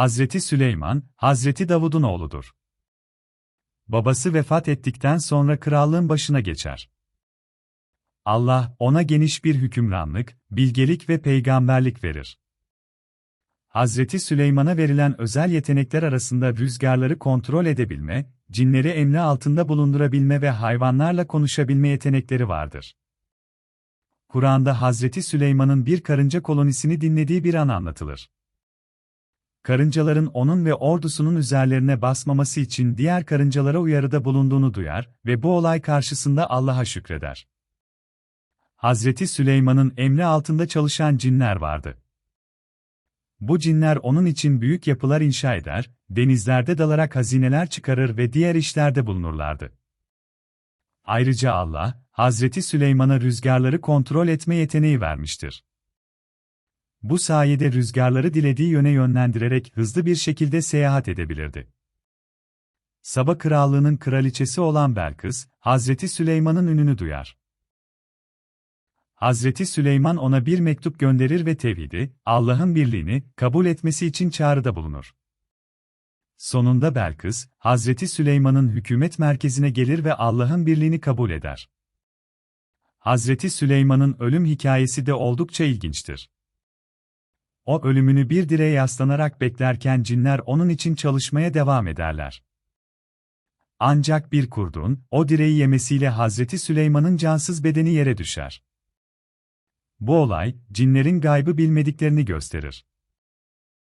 Hazreti Süleyman, Hazreti Davud'un oğludur. Babası vefat ettikten sonra krallığın başına geçer. Allah, ona geniş bir hükümranlık, bilgelik ve peygamberlik verir. Hazreti Süleyman'a verilen özel yetenekler arasında rüzgarları kontrol edebilme, cinleri emri altında bulundurabilme ve hayvanlarla konuşabilme yetenekleri vardır. Kur'an'da Hazreti Süleyman'ın bir karınca kolonisini dinlediği bir an anlatılır. Karıncaların onun ve ordusunun üzerlerine basmaması için diğer karıncalara uyarıda bulunduğunu duyar ve bu olay karşısında Allah'a şükreder. Hazreti Süleyman'ın emri altında çalışan cinler vardı. Bu cinler onun için büyük yapılar inşa eder, denizlerde dalarak hazineler çıkarır ve diğer işlerde bulunurlardı. Ayrıca Allah, Hazreti Süleyman'a rüzgarları kontrol etme yeteneği vermiştir. Bu sayede rüzgarları dilediği yöne yönlendirerek hızlı bir şekilde seyahat edebilirdi. Saba Krallığı'nın kraliçesi olan Belkıs, Hazreti Süleyman'ın ününü duyar. Hazreti Süleyman ona bir mektup gönderir ve tevhidi, Allah'ın birliğini kabul etmesi için çağrıda bulunur. Sonunda Belkıs, Hazreti Süleyman'ın hükümet merkezine gelir ve Allah'ın birliğini kabul eder. Hazreti Süleyman'ın ölüm hikayesi de oldukça ilginçtir. O ölümünü bir direğe yaslanarak beklerken cinler onun için çalışmaya devam ederler. Ancak bir kurdun, o direği yemesiyle Hazreti Süleyman'ın cansız bedeni yere düşer. Bu olay, cinlerin gaybı bilmediklerini gösterir.